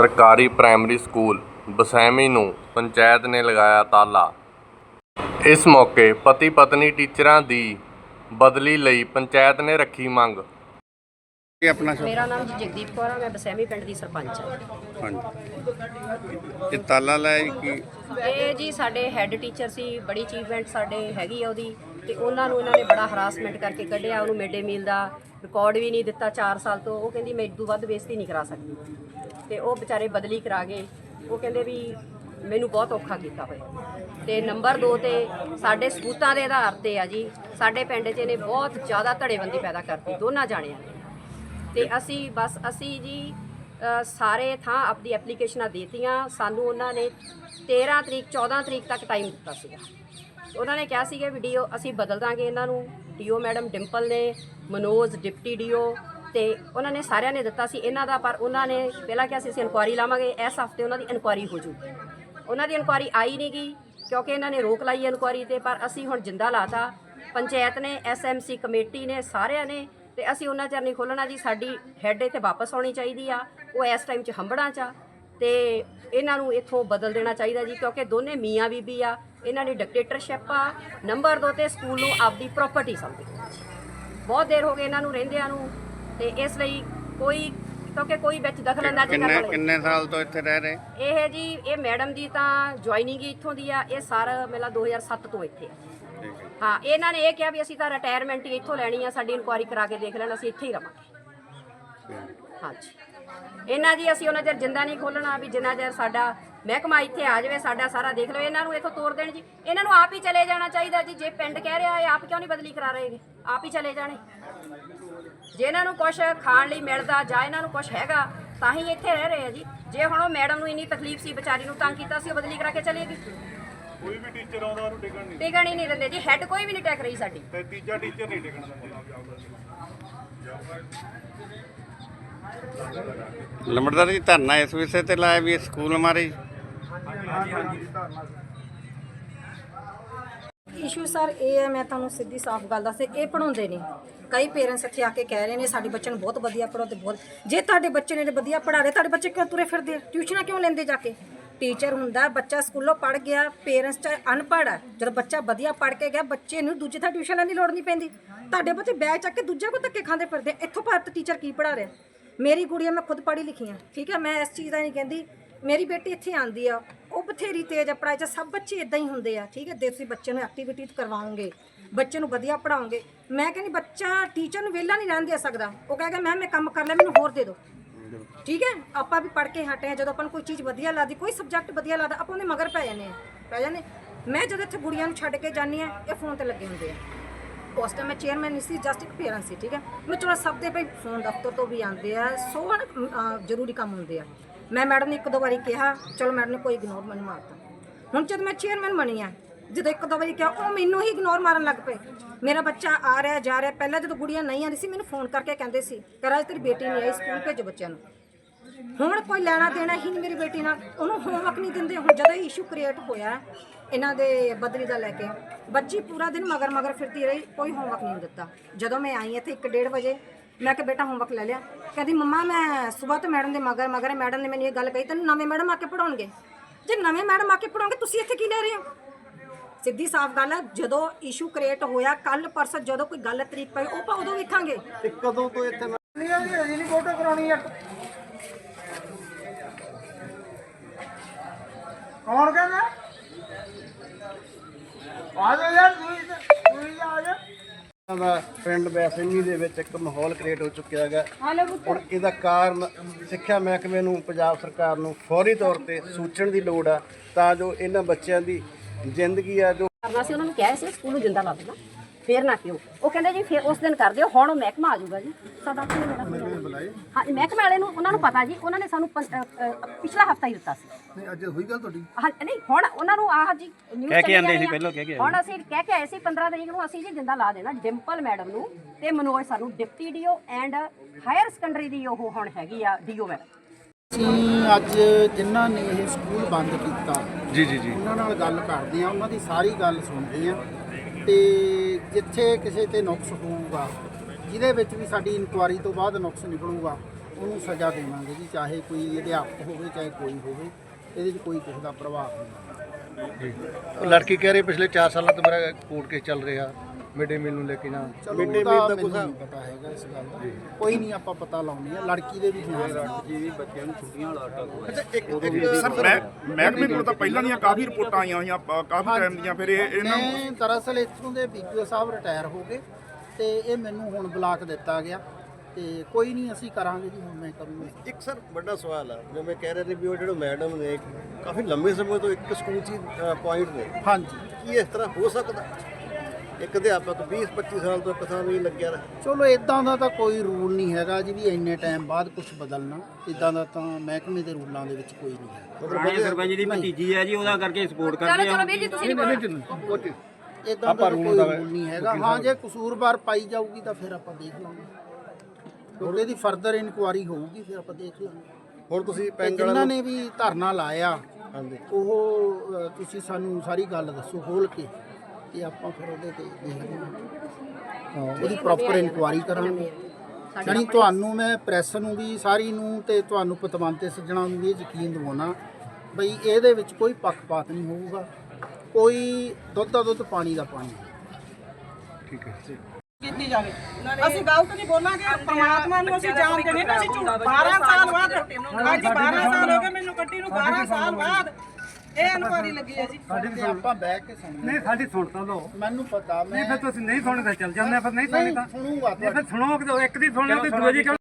ਸਰਕਾਰੀ primary school ਬਸੈਮੀ ਨੂੰ ਪੰਚਾਇਤ ਨੇ ਲਗਾਇਆ ਤਾਲਾ। ਇਸ ਮੌਕੇ ਪਤੀ ਪਤਨੀ ਟੀਚਰਾਂ ਦੀ ਬਦਲੀ ਲਈ ਪੰਚਾਇਤ ਨੇ ਰੱਖੀ ਮੰਗ। ਆਪਣਾ ਮੇਰਾ ਨਾਮ ਜੀ ਜਗਦੀਪ ਕੌਰ ਆ ਮੈਂ ਬਸੈਮੀ ਪਿੰਡ ਦੀ ਸਰਪੰਚ ਹਾਂ ਹਾਂਜੀ। ਇਹ ਤਾਲਾ ਲਾਇਆ ਕਿ? ਇਹ ਜੀ ਸਾਡੇ ਹੈੱਡ ਟੀਚਰ ਸੀ ਬੜੀ ਅਚੀਵਮੈਂਟ ਸਾਡੇ ਹੈਗੀ ਆ ਉਹਦੀ ਤੇ ਉਹਨਾਂ ਨੂੰ ਇਹਨਾਂ ਨੇ ਬੜਾ ਹਰਾਸਮੈਂਟ ਕਰਕੇ ਕੱਢਿਆ ਉਹਨੂੰ ਮਿਡ ਡੇ ਮੀਲ ਦਾ ਰਿਕਾਰਡ ਵੀ ਨਹੀਂ ਦਿੱਤਾ 4 ਸਾਲ ਤੋਂ। ਉਹ ਕਹਿੰਦੀ ਮੈਂ ਇਦੋਂ ਵੱਧ ਬੇਇੱਜ਼ਤੀ ਨਹੀਂ ਕਰਾ ਸਕਦੀ। ਤੇ ਉਹ ਵਿਚਾਰੇ ਬਦਲੀ ਕਰਾ ਗਏ। ਉਹ ਕਹਿੰਦੇ ਵੀ ਮੈਨੂੰ ਬਹੁਤ ਔਖਾ ਕੀਤਾ ਹੋਇਆ। ਤੇ ਨੰਬਰ 2 ਤੇ ਸਾਡੇ ਸਬੂਤਾਂ ਦੇ ਆਧਾਰ ਤੇ ਆ ਜੀ, ਸਾਡੇ ਪਿੰਡ 'ਚ ਇਹਨੇ ਬਹੁਤ ਜ਼ਿਆਦਾ ਧੜੇਬੰਦੀ ਪੈਦਾ ਕਰਤੀ, ਦੋਨਾਂ ਜਾਣਿਆਂ ਨੇ। ਤੇ ਅਸੀਂ ਬਸ ਅਸੀਂ ਜੀ ਸਾਰੇ ਥਾਂ ਆਪਣੀ ਐਪਲੀਕੇਸ਼ਨਾਂ ਦੇਤੀਆਂ। ਸਾਨੂੰ ਉਹਨਾਂ ਨੇ 13 ਤਰੀਕ 14 ਤਰੀਕ ਤੱਕ ਟਾਈਮ ਦਿੱਤਾ ਸੀਗਾ। ਉਹਨਾਂ ਨੇ ਕਿਹਾ ਸੀਗਾ, ਵੀਡੀਓ ਅਸੀਂ ਬਦਲ ਦਾਂਗੇ ਇਹਨਾਂ ਨੂੰ। ਡੀਓ, ਮੈਡਮ ਡਿੰਪਲ ਨੇ, ਮਨੋਜ, ਡਿਪਟੀ ਡੀਓ ਤੇ ਉਹਨਾਂ ਨੇ ਸਾਰਿਆਂ ਨੇ ਦਿੱਤਾ ਸੀ ਇਹਨਾਂ ਦਾ, ਪਰ ਉਹਨਾਂ ਨੇ ਪਹਿਲਾਂ ਕਿਹਾ ਸੀ ਅਸੀਂ ਇਨਕੁਆਰੀ ਲਾਵਾਂਗੇ, ਇਸ ਹਫ਼ਤੇ ਉਹਨਾਂ ਦੀ ਇਨਕੁਆਰੀ ਹੋ ਜੂਗੀ। ਉਹਨਾਂ ਦੀ ਇਨਕੁਆਰੀ ਆਈ ਨਹੀਂ ਗਈ, ਕਿਉਂਕਿ ਇਹਨਾਂ ਨੇ ਰੋਕ ਲਾਈ ਇਨਕੁਆਰੀ ਤੇ, ਪਰ ਅਸੀਂ ਹੁਣ ਜਿੰਦਾ ਲਾਤਾ। ਪੰਚਾਇਤ ਨੇ ਐਸਐਮਸੀ ਕਮੇਟੀ ਨੇ, ਸਾਰਿਆਂ ਨੇ ਤੇ ਅਸੀਂ ਉਹਨਾਂ ਚਿਰ ਨਹੀਂ ਖੋਲਣਾ ਜੀ, ਸਾਡੀ ਹੈੱਡ ਇੱਥੇ ਵਾਪਸ ਆਉਣੀ ਚਾਹੀਦੀ ਆ, ਉਹ ਇਸ ਟਾਈਮ 'ਚ ਹੰਬੜਾਂ 'ਚ ਆ ਤੇ ਇਹਨਾਂ ਨੂੰ ਇੱਥੋਂ ਬਦਲ ਦੇਣਾ ਚਾਹੀਦਾ ਜੀ, ਕਿਉਂਕਿ ਦੋਨੇ ਮੀਆਂ ਬੀਬੀ ਆ ਇਹਨਾਂ ਦੀ ਡਿਕਟੇਟਰਸ਼ਿਪ ਆ। ਨੰਬਰ 2 ਤੇ ਸਕੂਲ ਨੂੰ ਆਪਦੀ ਪ੍ਰਾਪਰਟੀ ਸਮਝਦੇ। ਬਹੁਤ ਦੇਰ ਹੋ ਗਏ ਇਹਨਾਂ ਨੂੰ ਰਹਿੰਦਿਆਂ ਨੂੰ ਤੇ ਇਸ ਲਈ ਕੋਈ ਕਿਉਂਕਿ ਕੋਈ ਵਿੱਚ ਦਖਲ ਅੰਦਾਜ਼ੀ ਕਰਨ ਕਿੰਨੇ ਕਿੰਨੇ ਸਾਲ ਤੋਂ ਇੱਥੇ ਰਹਿ ਰਹੇ? ਇਹ ਜੀ ਇਹ ਮੈਡਮ ਦੀ ਤਾਂ ਜੁਆਇਨਿੰਗ ਹੀ ਇੱਥੋਂ ਦੀ ਆ। ਇਹ ਸਰ ਮੇਲਾ 2007 ਤੋਂ ਇੱਥੇ ਆ। ਹਾਂ। ਇਹਨਾਂ ਨੇ ਇਹ ਕਿਹਾ ਵੀ ਅਸੀਂ ਤਾਂ ਰਿਟਾਇਰਮੈਂਟ ਹੀ ਇੱਥੋਂ ਲੈਣੀ ਆ ਸਾਡੀ ਇਨਕੁਆਇਰੀ ਕਰਾ ਕੇ ਦੇਖ ਲੈਣ ਅਸੀਂ ਇੱਥੇ ਹੀ ਰਵਾਂਗੇ। ਹਾਂਜੀ। ਇਹਨਾਂ ਦੀ ਅਸੀਂ ਉਹਨਾਂ ਚਿਰ ਜਿੰਦਾ ਨਹੀਂ ਖੋਲਣਾ ਵੀ ਜਿੰਨਾ ਚਿਰ ਸਾਡਾ ਮਹਿਕਮਾ ਇੱਥੇ ਆ ਜਾਵੇ ਸਾਡਾ ਸਾਰਾ ਦੇਖ ਲਓ ਇਹਨਾਂ ਨੂੰ ਇੱਥੋਂ ਤੋੜ ਦੇਣ ਜੀ। ਇਹਨਾਂ ਨੂੰ ਆਪ ਹੀ ਚਲੇ ਜਾਣਾ ਚਾਹੀਦਾ ਜੀ। ਜੇ ਪਿੰਡ ਕਹਿ ਰਿਹਾ ਹੈ ਆਪ ਕਿਉਂ ਨਹੀਂ ਬਦਲੀ ਕਰਾ ਰਹੇਗੇ ਆਪ ਹੀ ਚਲੇ ਜਾਣੇ। ਜੇ ਇਹਨਾਂ ਨੂੰ ਕੁਝ ਖਾਣ ਲਈ ਮਿਲਦਾ ਜਾਂ ਇਹਨਾਂ ਨੂੰ ਕੁਝ ਹੈਗਾ ਤਾਂ ਹੀ ਇੱਥੇ ਰਹਿ ਰਹੇ ਆ ਜੀ। ਜੇ ਹੁਣ ਉਹ ਮੈਡਮ ਨੂੰ ਇੰਨੀ ਤਕਲੀਫ ਸੀ ਵਿਚਾਰੀ ਨੂੰ ਤੰਗ ਕੀਤਾ ਸੀ ਉਹ ਬਦਲੀ ਕਰਾ ਕੇ ਚਲੇ ਗਈ ਕੋਈ ਵੀ ਟੀਚਰ ਆਉਂਦਾ ਉਹਨੂੰ ਟਿਕਣ ਨਹੀਂ ਟਿਕਣ ਹੀ ਨਹੀਂ ਦਿੰਦੇ ਜੀ। ਹੈੱਡ ਕੋਈ ਵੀ ਨਹੀਂ ਟੈਕ ਰਹੀ ਸਾਡੀ। ਤੇ ਤੀਜਾ ਟੀਚਰ ਨਹੀਂ ਟਿਕਣ ਦਿੰਦਾ। ਲੰਬੜਦਾਰ ਜੀ ਧਰਨਾ ਇਸ ਵਿਸ਼ੇ ਤੇ ਲਾਇਆ ਵੀ ਇਹ ਸਕੂਲ ਮਾਰੇ ਇਸ਼ੂ ਸਰ ਇਹ ਹੈ ਮੈਂ ਤੁਹਾਨੂੰ ਸਿੱਧੀ ਸਾਫ਼ ਗੱਲ ਦੱਸੇ ਇਹ ਪੜਾਉਂਦੇ ਨਹੀਂ। ਕਈ ਪੇਰੈਂਟਸ ਇੱਥੇ ਆ ਕੇ ਕਹਿ ਰਹੇ ਨੇ ਸਾਡੇ ਬੱਚੇ ਨੂੰ ਬਹੁਤ ਵਧੀਆ ਪੜਾਉਂਦੇ ਬਹੁਤ ਜੇ ਤੁਹਾਡੇ ਬੱਚੇ ਨੇ ਵਧੀਆ ਪੜ੍ਹਾ ਰਹੇ ਤੁਹਾਡੇ ਬੱਚੇ ਕਿਉਂ ਤੁਰੇ ਫਿਰਦੇ ਆ? ਟਿਊਸ਼ਨਾਂ ਕਿਉਂ ਲੈਂਦੇ ਜਾ ਕੇ? ਟੀਚਰ ਹੁੰਦਾ ਬੱਚਾ ਸਕੂਲੋਂ ਪੜ ਗਿਆ ਪੇਰੈਂਟਸ ਚਾਹੇ ਅਨਪੜ੍ਹ ਹੈ। ਜਦੋਂ ਬੱਚਾ ਵਧੀਆ ਪੜ ਕੇ ਗਿਆ ਬੱਚੇ ਨੂੰ ਦੂਜੇ ਥਾਂ ਟਿਊਸ਼ਨ ਲੈਣ ਦੀ ਲੋੜ ਨਹੀਂ ਪੈਂਦੀ। ਤੁਹਾਡੇ ਬੱਚੇ ਬੈਗ ਚੱਕ ਕੇ ਦੂਜੇ ਕੋਲ ਧੱਕੇ ਖਾਂਦੇ ਫਿਰਦੇ ਆ। ਇੱਥੋਂ ਭਾਰਤ ਟੀਚਰ ਕੀ ਪੜਾ ਰਿਹਾ? ਮੇਰੀ ਗੁੜੀਆ ਮੈਂ ਖੁਦ ਪੜ੍ਹੀ ਲਿਖੀ ਆ, ਠੀਕ ਹੈ, ਮੈਂ ਇਸ ਚੀਜ਼ ਦਾ ਨਹੀਂ ਕਹਿੰਦੀ, ਮੇਰੀ ਬੇਟੀ ਇੱਥੇ ਆਂਦੀ ਆ, ਉਹ ਬਥੇਰੀ ਤੇਜ਼ ਆ, ਪੜ੍ਹਾਈ 'ਚ ਸਭ ਬੱਚੇ ਇਦਾਂ ਹੀ ਹੁੰਦੇ ਆ, ਠੀਕ ਹੈ ਜੇ ਤੁਸੀਂ ਬੱਚੇ ਨੂੰ ਐਕਟੀਵਿਟੀ ਕਰਵਾਓਗੇ, ਬੱਚੇ ਨੂੰ ਵਧੀਆ ਪੜਾਓਗੇ ਮੈਂ ਕਹਿੰਦੀ ਬੱਚਾ ਟੀਚਰ ਨੂੰ ਵਿਹਲਾ ਨਹੀਂ ਰਹਿਣ ਦੇ ਸਕਦਾ, ਉਹ ਕਹੇਗਾ ਮੈਮ ਮੈਂ ਕੰਮ ਕਰ ਲਿਆ, ਮੈਨੂੰ ਹੋਰ ਦੇ ਦਿਓ ਠੀਕ ਹੈ, ਆਪਾਂ ਵੀ ਪੜ੍ਹ ਕੇ ਹਟੇ ਆ, ਜਦੋਂ ਆਪਾਂ ਨੂੰ ਕੋਈ ਚੀਜ਼ ਵਧੀਆ ਲੱਗਦੀ, ਕੋਈ ਸਬਜੈਕਟ ਵਧੀਆ ਲੱਗਦਾ, ਆਪਾਂ ਉਹਦੇ ਮਗਰ ਪੈ ਜਾਂਦੇ ਆ, ਪੈ ਜਾਂਦੇ ਮੈਂ ਜਦੋਂ ਇੱਥੇ ਗੁੜੀਆਂ ਨੂੰ ਛੱਡ ਕੇ ਜਾਂਦੀ ਆ, ਇਹ ਫੋਨ ਤੇ ਲੱਗੇ ਹੁੰਦੇ ਆ। ਉਸ ਟਾਈਮ ਮੈਂ ਚੇਅਰਮੈਨ ਨਹੀਂ ਸੀ ਜਸਟ ਇੱਕ ਪੇਰੈਂਟ ਸੀ ਠੀਕ ਹੈ। ਮੈਂ ਚਲੋ ਸਭ ਦੇ ਭਾਈ ਫੋਨ ਦਫ਼ਤਰ ਤੋਂ ਵੀ ਆਉਂਦੇ ਆ ਸੋ ਹਨ, ਜ਼ਰੂਰੀ ਕੰਮ ਹੁੰਦੇ ਆ। ਮੈਂ ਮੈਡਮ ਨੇ ਇੱਕ ਦੋ ਵਾਰੀ ਕਿਹਾ ਚਲੋ ਮੈਡਮ ਨੇ ਕੋਈ ਇਗਨੋਰ ਮੈਨੂੰ ਮਾਰਤਾ। ਹੁਣ ਜਦ ਮੈਂ ਚੇਅਰਮੈਨ ਬਣੀ ਆ ਜਦੋਂ ਇੱਕ ਦੋ ਵਾਰੀ ਕਿਹਾ ਉਹ ਮੈਨੂੰ ਹੀ ਇਗਨੋਰ ਮਾਰਨ ਲੱਗ ਪਏ। ਮੇਰਾ ਬੱਚਾ ਆ ਰਿਹਾ ਜਾ ਰਿਹਾ। ਪਹਿਲਾਂ ਜਦੋਂ ਗੁੜੀਆਂ ਨਹੀਂ ਆਉਂਦੀ ਸੀ ਮੈਨੂੰ ਫੋਨ ਕਰਕੇ ਕਹਿੰਦੇ ਸੀ ਕਿ ਤੇਰੀ ਬੇਟੀ ਨਹੀਂ ਆਈ ਸਕੂਲ ਭੇਜੋ ਬੱਚਿਆਂ ਨੂੰ। ਹੁਣ ਕੋਈ ਲੈਣਾ ਦੇਣਾ ਹੀ ਨਹੀਂ ਮੇਰੀ ਬੇਟੀ ਨਾਲ। ਉਹਨੂੰ ਹੋਮਵਰਕ ਨਹੀਂ ਦਿੰਦੇ। ਹੁਣ ਜਦੋਂ ਇਹ ਇਸ਼ੂ ਕ੍ਰੀਏਟ ਹੋਇਆ ਇਹਨਾਂ ਦੇ ਬਦਲੀ ਦਾ ਲੈ ਕੇ ਬੱਚੀ ਪੂਰਾ ਦਿਨ ਮਗਰ ਮਗਰ ਫਿਰਦੀ ਰਹੀ ਕੋਈ ਹੋਮਵਰਕ ਨਹੀਂ ਦਿੱਤਾ। ਜਦੋਂ ਮੈਂ ਆਈ ਇੱਥੇ 1:30 ਵਜੇ ਮੈਂ ਕਿਹਾ ਬੇਟਾ ਹੋਮਵਰਕ ਲੈ ਲਿਆ। ਕਹਿੰਦੀ ਮੰਮਾ ਮੈਂ ਸਵੇਰ ਤੋਂ ਮੈਡਮ ਦੇ ਮਗਰ ਮਗਰ ਮੈਡਮ ਨੇ ਮੈਨੂੰ ਇਹ ਗੱਲ ਕਹੀ ਤੈਨੂੰ ਨਵੇਂ ਮੈਡਮ ਆ ਕੇ ਪੜਾਉਣਗੇ ਜੇ ਨਵੇਂ ਮੈਡਮ ਆ ਕੇ ਪੜਾਉਣਗੇ ਤੁਸੀਂ ਇੱਥੇ ਕੀ ਲੈ ਰਹੇ ਹੋ? ਸਿੱਧੀ ਸਾਫ਼ ਗੱਲ ਹੈ ਜਦੋਂ ਇਸ਼ੂ ਕ੍ਰੀਏਟ ਹੋਇਆ ਕੱਲ ਪਰਸੋਂ ਜਦੋਂ ਕੋਈ ਗੱਲ ਤਰੀਕ ਪਈ ਉਹ ਆਪਾਂ ਉਦੋਂ ਵੇਖਾਂਗੇ। ਕੌਣ ਕਹਿੰਦਾ? ਆ ਜਾ ਯਾਰ ਤੂੰ ਤੂੰ ਆ ਜਾ। ਦਾ ਪਿੰਡ ਬੈਸੰਗੀ ਦੇ ਵਿੱਚ ਇੱਕ ਮਾਹੌਲ ਕ੍ਰੀਏਟ ਹੋ ਚੁੱਕਿਆ ਹੈਗਾ। ਹੁਣ ਇਹਦਾ ਕਾਰਨ ਸਿੱਖਿਆ ਮਹਿਕਮੇ ਨੂੰ ਪੰਜਾਬ ਸਰਕਾਰ ਨੂੰ ਫੌਰੀ ਤੌਰ ਤੇ ਸੂਚਣ ਦੀ ਲੋੜ ਆ ਤਾਂ ਜੋ ਇਹਨਾਂ ਬੱਚਿਆਂ ਦੀ ਜ਼ਿੰਦਗੀ ਆ ਜੋ ਕਰਨਾ ਸੀ ਉਹਨਾਂ ਨੂੰ ਕਿਹਾ ਸੀ ਸਕੂਲ ਨੂੰ ਜਿੰਦਾ ਲਾ ਦੇਣਾ। ਫੇਰ ਨਾ ਕਿਉਂ? ਉਹ ਕਹਿੰਦੇ ਜੀ ਫੇਰ ਉਸ ਦਿਨ ਕਰ ਦਿਓ ਹੁਣ ਉਹ ਮਹਿਕਮਾ ਆ ਜਾਊਗਾ ਜੀ। ਸਾਡਾ ਕੀ ਮੇਰਾ ਹਾਂ ਮਹਿਕਮੇ ਵਾਲੇ ਨੂੰ ਉਹਨਾਂ ਨੂੰ ਪਤਾ ਜੀ ਉਹਨਾਂ ਨੇ ਸਾਨੂੰ ਪੰ- ਅ, ਅ, ਪਿਛਲਾ ਹਫਤਾ ਹੀ ਦਿੱਤਾ ਸੀ। ਨਹੀਂ ਅੱਜ ਹੋਈ ਗੱਲ ਤੁਹਾਡੀ? ਹਾਂ ਨਹੀਂ ਹੁਣ ਉਹਨਾਂ ਨੂੰ ਆਹ ਜੀ ਨਿਊਜ਼ ਕਹਿ ਕੇ ਆਂਦੇ ਸੀ ਪਹਿਲਾਂ ਕਹਿ ਕੇ ਹੁਣ ਅਸੀਂ ਕਹਿ ਕੇ ਆਏ ਸੀ 15 ਤਰੀਕ ਨੂੰ ਅਸੀਂ ਜੀ ਜਿੰਦਾ ਲਾ ਦੇਣਾ ਡਿੰਪਲ ਮੈਡਮ ਨੂੰ ਤੇ ਮਨੋਜ ਸਾਨੂੰ deputy DO and higher secondary ਦੀ ਉਹ ਹੁਣ ਹੈਗੀ ਆ ਡੀਓ ਮੈਡਮ। ਅਸੀਂ ਅੱਜ ਜਿਨ੍ਹਾਂ ਨੇ ਇਹ ਸਕੂਲ ਬੰਦ ਕੀਤਾ ਜੀ ਜੀ ਜੀ। ਉਹਨਾਂ ਨਾਲ ਗੱਲ ਕਰਦੇ ਆ ਉਹਨਾਂ ਦੀ ਸਾਰੀ ਗੱਲ ਸੁਣਦੇ ਆ ਤੇ ਜਿੱਥੇ ਕਿਸੇ ਤੇ ਨੁਕਸ ਹੋਊਗਾ ਜਿਹਦੇ ਵਿੱਚ ਵੀ ਸਾਡੀ ਇਨਕੁਆਰੀ ਤੋਂ ਬਾਅਦ ਨੁਕਸ ਨਿਕਲੂਗਾ ਉਹਨੂੰ ਸਜ਼ਾ ਦੇਵਾਂਗੇ ਜੀ ਚਾਹੇ ਕੋਈ ਅਧਿਆਪਕ ਹੋਵੇ ਚਾਹੇ ਕੋਈ ਹੋਵੇ ਇਹਦੇ 'ਚ ਕੋਈ ਕਿਸੇ ਦਾ ਪ੍ਰਭਾਵ ਨਹੀਂ ਉਹ ਲੜਕੀ ਕਹਿ ਰਹੀ ਪਿਛਲੇ 4 ਸਾਲਾਂ ਤੋਂ ਮੇਰਾ ਕੋਰਟ ਕੇਸ ਚੱਲ ਰਿਹਾ ਮਿਡ ਮੀਲ ਨੂੰ ਲੈ ਕੇ ਨਾ। ਮਿਡ ਮੀਲ ਦਾ ਨਹੀਂ ਪਤਾ ਹੈਗਾ ਇਸ ਗੱਲ ਦਾ। ਕੋਈ ਨਹੀਂ ਆਪਾਂ ਪਤਾ ਲਾਉਂਦੇ ਆ ਲੜਕੀ ਦੇ ਵੀ ਬਿਆਨ ਅੱਛਾ ਇੱਕ ਸਰ ਮੈਂ ਮਹਿਕਮੇ ਕੋਲ ਤਾਂ ਪਹਿਲਾਂ ਦੀਆਂ ਕਾਫੀ ਰਿਪੋਰਟਾਂ ਆਈਆਂ ਹੋਈਆਂ ਕਾਫੀ ਟਾਈਮ ਦੀਆਂ ਫਿਰ ਇਹ ਇਹਨਾਂ ਨੂੰ ਦਰਅਸਲ ਇੱਥੋਂ ਦੇ ਬੀਪੀਓ ਸਾਹਿਬ ਰਿਟਾਇਰ ਹੋ ਗਏ। ਤੇ ਇਹ ਮੈਨੂੰ ਹੁਣ ਬਲਾਕ ਦਿੱਤਾ ਗਿਆ ਤੇ ਕੋਈ ਨਹੀਂ ਅਸੀਂ ਕਰਾਂਗੇ ਜੀ ਹੁਣ ਮੈਂ ਕਰੂੰਗਾ। ਇੱਕ ਸਰ ਵੱਡਾ ਸਵਾਲ ਆ ਜਿਵੇਂ ਕਹਿ ਰਹੇ ਨੇ ਵੀ ਉਹ ਜਿਹੜੇ ਮੈਡਮ ਨੇ ਕਾਫੀ ਲੰਬੇ ਸਮੇਂ ਤੋਂ ਇੱਕ ਸਕੂਲ 'ਚ ਪੁਆਇੰਟ ਨੇ। ਹਾਂਜੀ। ਕੀ ਇਸ ਤਰ੍ਹਾਂ ਹੋ ਸਕਦਾ? ਇੱਕ ਅਧਿਆਪਕ 20 25 ਸਾਲ ਤੋਂ ਇੱਕ ਥਾਂ ਵੀ ਲੱਗਿਆ ਰਹੇ। ਚਲੋ ਇਦਾਂ ਦਾ ਤਾਂ ਕੋਈ ਰੂਲ ਨਹੀਂ ਹੈਗਾ ਜੀ ਵੀ ਇੰਨੇ ਟਾਈਮ ਬਾਅਦ ਕੁਝ ਬਦਲਣਾ। ਇਦਾਂ ਦਾ ਤਾਂ ਮਹਿਕਮੇ ਦੇ ਰੂਲਾਂ ਦੇ ਵਿੱਚ ਕੋਈ ਨਹੀਂ ਹੈ। ਪੁਰਾਣੇ ਸਰਪੰਚ ਦੀ ਭਤੀਜੀ ਹੈ ਜੀ ਉਹਦਾ ਕਰਕੇ ਸਪੋਰਟ ਚਲੋ ਕਰਦੇ ਚਲੋ ਆ ਵੀਰ ਜੀ ਤੁਸੀਂ ਨਹੀਂ ਬੋਲਣਾ ਇਦਾਂ ਦਾ ਕੋਈ ਰੂਲ ਨਹੀਂ ਹੈਗਾ। ਹਾਂ ਜੇ ਕਸੂਰਵਾਰ ਪਾਈ ਜਾਊਗੀ ਤਾਂ ਫਿਰ ਆਪਾਂ ਦੇਖ ਲਾਂਗੇ। ਕਿਉਂਕਿ ਇਹਦੀ ਫਰਦਰ ਇਨਕੁਆਰੀ ਹੋਊਗੀ ਫਿਰ ਆਪਾਂ ਦੇਖ ਲਾਂਗੇ। ਹੁਣ ਤੁਸੀਂ ਤੇ ਪੈਂਗ ਜਿਨ੍ਹਾਂ ਨੇ ਵੀ ਧਰਨਾ ਲਾਇਆ ਹਾਂਜੀ। ਉਹ ਅ, ਤੁਸੀਂ ਸਾਨੂੰ ਸਾਰੀ ਗੱਲ ਦੱਸੋ ਖੋਲ ਕੇ ਤੇ ਆਪਾਂ ਫਿਰ ਉਹਦੇ ਤੇ ਦੇਖਦੇ ਹਾਂ ਹਾਂ, ਉਹਦੀ ਪ੍ਰੋਪਰ ਇਨਕੁਆਰੀ ਕਰਾਂਗੇ। ਜਾਣੀ ਤੁਹਾਨੂੰ ਮੈਂ ਪ੍ਰੈਸ ਨੂੰ ਵੀ ਸਾਰੀ ਨੂੰ ਤੇ ਤੁਹਾਨੂੰ ਪਤਵੰਤੇ ਸੱਜਣਾ ਨੂੰ ਵੀ ਇਹ ਯਕੀਨ ਦਿਵਾਉਣਾ ਬਈ ਇਹਦੇ ਵਿੱਚ ਕੋਈ ਪੱਖਪਾਤ ਨਹੀਂ ਹੋਊਗਾ। ਕੋਈ ਦੁੱਧ ਦਾ ਦੁੱਧ ਪਾਣੀ ਦਾ ਪਾਣੀ। ਕੀਤੀ ਜਾਵੇ। ਅਸੀਂ ਗਲਤ ਨਹੀਂ ਬੋਲਾਂਗੇ ਪਰਮਾਤਮਾ ਨੂੰ ਅਸੀਂ ਜਾਣਦੇ ਨਹੀਂ ਨਾ ਅਸੀਂ ਝੂਠ। 12 ਸਾਲ ਬਾਅਦ ਅੱਜ 12 ਸਾਲ ਹੋ ਗਏ ਮੈਨੂੰ ਕੱਟੀ ਨੂੰ 12 ਸਾਲ ਬਾਅਦ। ਇਹ ਇਨਕੁਆਰੀ ਲੱਗੀ ਹੈ ਜੀ। ਤੇ ਆਪਾਂ ਬਹਿ ਕੇ ਸੁਣਦੇ ਨਹੀਂ ਸਾਡੀ ਸੁਣ ਤਾਂ ਲਓ। ਮੈਨੂੰ ਪਤਾ ਮੈਂ ਨਹੀਂ ਫਿਰ ਤੁਸੀਂ ਨਹੀਂ ਸੁਣਦੇ ਚੱਲ ਜਾਂਦੇ ਆ, ਫਿਰ ਨਹੀਂ ਸੁਣਦੇ ਨਹੀਂ ਤਾਂ ਸੁਣੂਗਾ ਨਹੀਂ ਫਿਰ ਸੁਣੋ ਕਿ ਇੱਕ ਦੀ ਸੁਣ ਲਿਓ ਤੇ ਦੂਜੀ ਕਿਉਂ